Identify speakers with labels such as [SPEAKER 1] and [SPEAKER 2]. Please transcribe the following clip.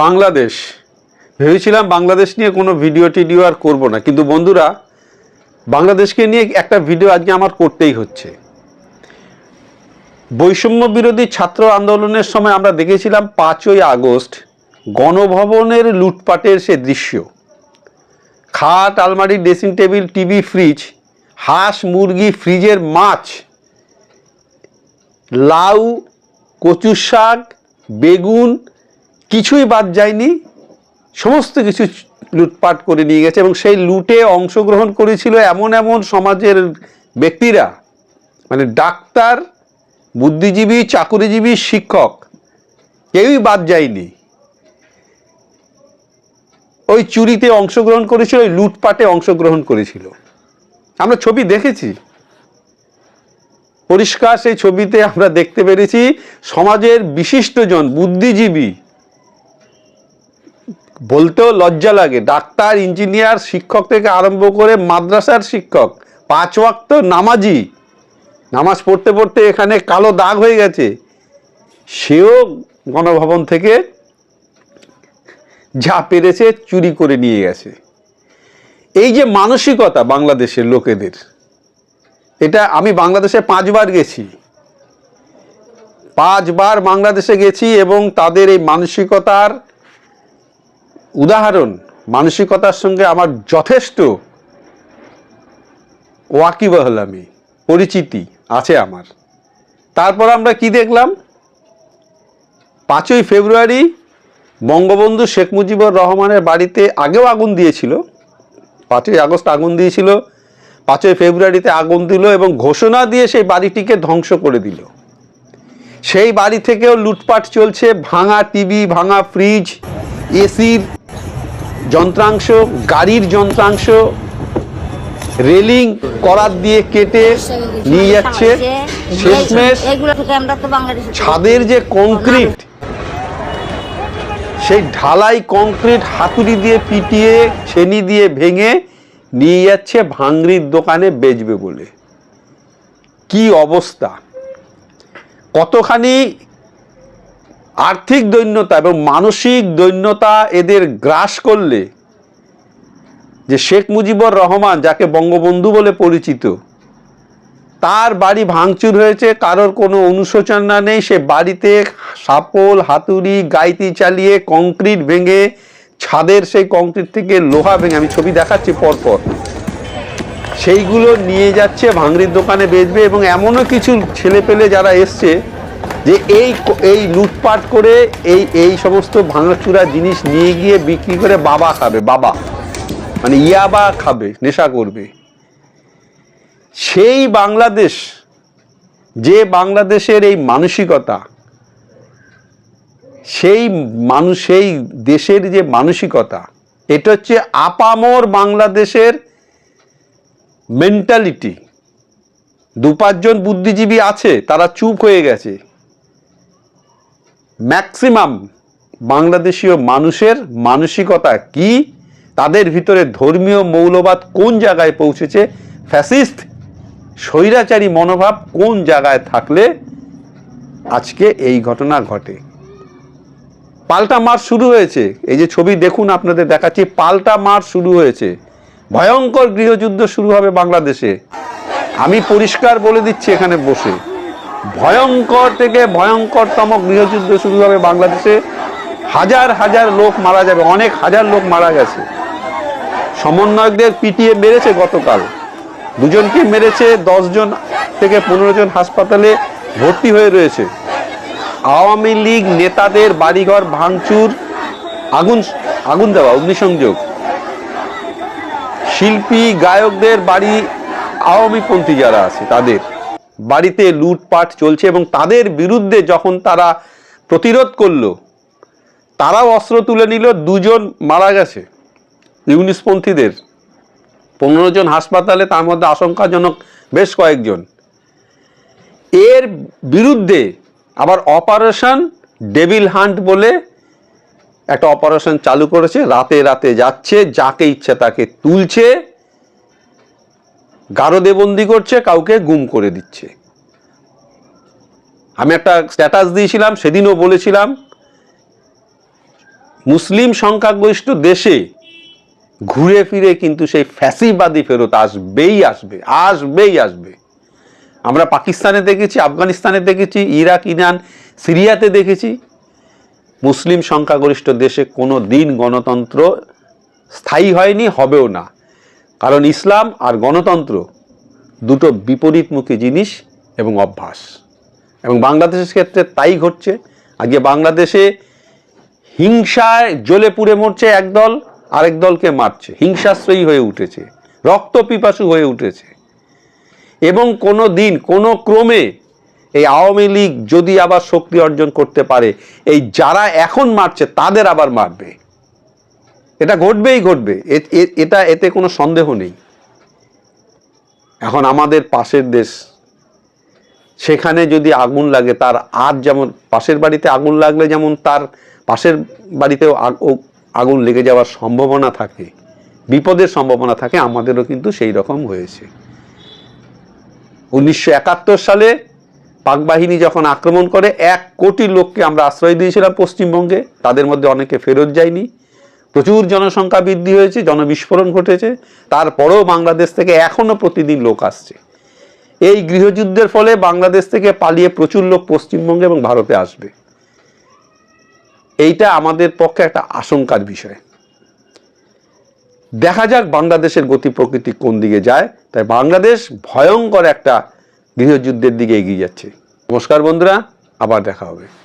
[SPEAKER 1] বাংলাদেশ। ভেবেছিলাম বাংলাদেশ নিয়ে কোনো ভিডিও টিডিও আর করব না, কিন্তু বন্ধুরা, বাংলাদেশকে নিয়ে একটা ভিডিও আজকে আমার করতেই হচ্ছে। বৈষম্য বিরোধী ছাত্র আন্দোলনের সময় আমরা দেখেছিলাম পাঁচই আগস্ট গণভবনের লুটপাটের সে দৃশ্য। খাট, আলমারি, ড্রেসিং টেবিল, টিভি, ফ্রিজ, হাঁস, মুরগি, ফ্রিজের মাছ, লাউ কচু শাক, বেগুন কিছুই বাদ যায়নি, সমস্ত কিছু লুটপাট করে নিয়ে গেছে এবং সেই লুটে অংশগ্রহণ করেছিল এমন এমন সমাজের ব্যক্তিরা মানে ডাক্তার, বুদ্ধিজীবী, চাকুরিজীবী, শিক্ষক, কেউই বাদ যায়নি। ওই চুরিতে অংশগ্রহণ করেছিল, ওই লুটপাটে অংশগ্রহণ করেছিল। আমরা ছবি দেখেছি। পরিষ্কার সেই ছবিতে আমরা দেখতে পেরেছি, সমাজের বিশিষ্টজন বুদ্ধিজীবী বলতেও লজ্জা লাগে। ডাক্তার, ইঞ্জিনিয়ার, শিক্ষক থেকে আরম্ভ করে মাদ্রাসার শিক্ষক, পাঁচ ওয়াক্ত নামাজি। নামাজ পড়তে পড়তে এখানে কালো দাগ হয়ে গেছে। সেও গণভবন থেকে যা পেরেছে চুরি করে নিয়ে গেছে। এই যে মানসিকতা বাংলাদেশের লোকেদের, এটা আমি বাংলাদেশে পাঁচবার গেছি। পাঁচবার বাংলাদেশে গেছি এবং তাদের এই মানসিকতার উদাহরণ, মানসিকতার সঙ্গে আমার যথেষ্ট ওয়াকিবহল আমি, পরিচিতি আছে আমার। তারপর আমরা কি দেখলাম? পাঁচই ফেব্রুয়ারি বঙ্গবন্ধু শেখ মুজিবুর রহমানের বাড়িতে আগেও আগুন দিয়েছিল, পাঁচই আগস্ট আগুন দিয়েছিল, পাঁচই ফেব্রুয়ারিতে আগুন দিল এবং ঘোষণা দিয়ে সেই বাড়িটিকে ধ্বংস করে দিল। সেই বাড়ি থেকেও লুটপাট চলছে, ভাঙা টিভি, ভাঙা ফ্রিজ, এসির যন্ত্রাংশ, গাড়ির যন্ত্রাংশ, রেলিং, করাত দিয়ে কেটে নিয়ে যাচ্ছে। শেষমেশ ছাদের যে কংক্রিট সেই ঢালাই কংক্রিট হাতুড়ি দিয়ে পিটিয়ে, ছেনি দিয়ে ভেঙে নিয়ে যাচ্ছে ভাঙড়ির দোকানে বেচবে বলে। কি অবস্থা? কতখানি আর্থিক দৈন্যতা এবং মানসিক দৈন্যতা এদের গ্রাস করলে যে শেখ মুজিবুর রহমান, যাকে বঙ্গবন্ধু বলে পরিচিত, তার বাড়ি ভাঙচুর হয়েছে, কারোর কোনো অনুশোচনা নেই, সে বাড়িতে সাপল, হাতুড়ি, গাইতি চালিয়ে কংক্রিট ভেঙে, ছাদের সেই কংক্রিট থেকে লোহা ভেঙে, আমি ছবি দেখাচ্ছি পরপর, সেইগুলো নিয়ে যাচ্ছে, ভাঙড়ির দোকানে বেচবে এবং এমনও কিছু ছেলে পেলে যারা এসছে যে এই এই লুটপাট করে এই এই সমস্ত ভাঙাচুরা জিনিস নিয়ে গিয়ে বিক্রি করে বাবা খাবে, বাবা। মানে ইয়াবা খাবে, নেশা করবে। সেই বাংলাদেশ, যে বাংলাদেশের এই মানসিকতা, সেই মানুষ সেই দেশের যে মানসিকতা, এটা হচ্ছে আপামর বাংলাদেশের মেন্টালিটি দু পাঁচজন বুদ্ধিজীবী আছে, তারা চুপ হয়ে গেছে। ম্যাক্সিমাম বাংলাদেশীয় মানুষের মানসিকতা কি? তাদের ভিতরে ধর্মীয় মৌলবাদ কোন জায়গায় পৌঁছেছে? ফ্যাসিস্ট, স্বৈরাচারী মনোভাব কোন জায়গায় থাকলে আজকে এই ঘটনা ঘটে? পাল্টা মার শুরু হয়েছে। এই যে ছবি দেখুন, আপনাদের দেখাচ্ছি, পাল্টা মার শুরু হয়েছে। ভয়ঙ্কর গৃহযুদ্ধ শুরু হবে বাংলাদেশে। আমি পরিষ্কার বলে দিচ্ছি এখানে বসে। ভয়ঙ্কর থেকে ভয়ঙ্করতম গৃহযুদ্ধ শুরু হবে বাংলাদেশে। হাজার হাজার লোক মারা যাবে, অনেক হাজার লোক মারা গেছে। সমন্বয়কদের পিটিয়ে মেরেছে গতকাল। দুজনকে মেরেছে জন থেকে পনেরো জন হাসপাতালে ভর্তি হয়ে রয়েছে। আওয়ামী লীগ নেতাদের বাড়িঘর ভাঙচুর, আগুন আগুন দেওয়া, অগ্নিসংযোগ। শিল্পী, গায়কদের বাড়ি আওয়ামীপন্থী যারা আছে, তাদের। বাড়িতে লুটপাট চলছে এবং তাদের বিরুদ্ধে যখন তারা প্রতিরোধ করল, তারাও অস্ত্র তুলে নিল, দুজন মারা গেছে, ইউনিসপন্থীদের। পনেরো জন হাসপাতালে তার মধ্যে আশঙ্কাজনক বেশ কয়েকজন। এর বিরুদ্ধে আবার অপারেশন ডেভিল হান্ট বলে একটা অপারেশন চালু করেছে, রাতে রাতে যাচ্ছে, যাকে ইচ্ছে তাকে তুলছে। গারদেবন্দি করছে, কাউকে গুম করে দিচ্ছে। আমি একটা স্ট্যাটাস দিয়েছিলাম, সেদিনও বলেছিলাম, মুসলিম সংখ্যাগরিষ্ঠ দেশে ঘুরে ফিরে কিন্তু সেই ফ্যাসিবাদী ফেরত আসবেই আসবে আসবেই আসবে। আমরা পাকিস্তানে দেখেছি, আফগানিস্তানে দেখেছি, ইরাক, ইরান, সিরিয়াতে দেখেছি, মুসলিম সংখ্যাগরিষ্ঠ দেশে কোনো দিন গণতন্ত্র স্থায়ী হয়নি, হবেও না। কারণ ইসলাম আর গণতন্ত্র দুটো বিপরীতমুখী জিনিস এবং অভ্যাস। এবং বাংলাদেশের ক্ষেত্রে তাই ঘটছে। আজকে বাংলাদেশে হিংসায় জ্বলে পুড়ে মরছে একদল আরেক দলকে মারছে। হিংসাশ্রয়ী হয়ে উঠেছে। রক্ত পিপাসু হয়ে উঠেছে। এবং কোনো দিন, কোনো ক্রমে এই আওয়ামী লীগ যদি আবার শক্তি অর্জন করতে পারে, এই যারা এখন মারছে, তাদের আবার মারবে। এটা ঘটবেই ঘটবে। এটা এতে কোনো সন্দেহ নেই। এখন আমাদের পাশের দেশ, সেখানে যদি আগুন লাগে, তার আর যেমন, পাশের বাড়িতে আগুন লাগলে যেমন তার পাশের বাড়িতেও আগুন লেগে যাওয়ার সম্ভাবনা থাকে, বিপদের সম্ভাবনা থাকে, আমাদেরও কিন্তু সেই রকম হয়েছে। উনিশশো একাত্তর সালে পাক বাহিনী যখন আক্রমণ করে, এক কোটি লোককে আমরা আশ্রয় দিয়েছিলাম পশ্চিমবঙ্গে, তাদের মধ্যে অনেকে ফেরত যায়নি। প্রচুর জনসংখ্যা বৃদ্ধি হয়েছে, জনবিস্ফোরণ ঘটেছে, তারপরেও বাংলাদেশ থেকে এখনও প্রতিদিন লোক আসছে। এই গৃহযুদ্ধের ফলে বাংলাদেশ থেকে পালিয়ে প্রচুর লোক পশ্চিমবঙ্গে এবং ভারতে আসবে। এইটা আমাদের পক্ষে একটা আশঙ্কার বিষয়। দেখা যাক বাংলাদেশের গতি প্রকৃতি কোন দিকে যায়। তাই বাংলাদেশ ভয়ঙ্কর একটা গৃহযুদ্ধের দিকে এগিয়ে যাচ্ছে। নমস্কার বন্ধুরা, আবার দেখা হবে।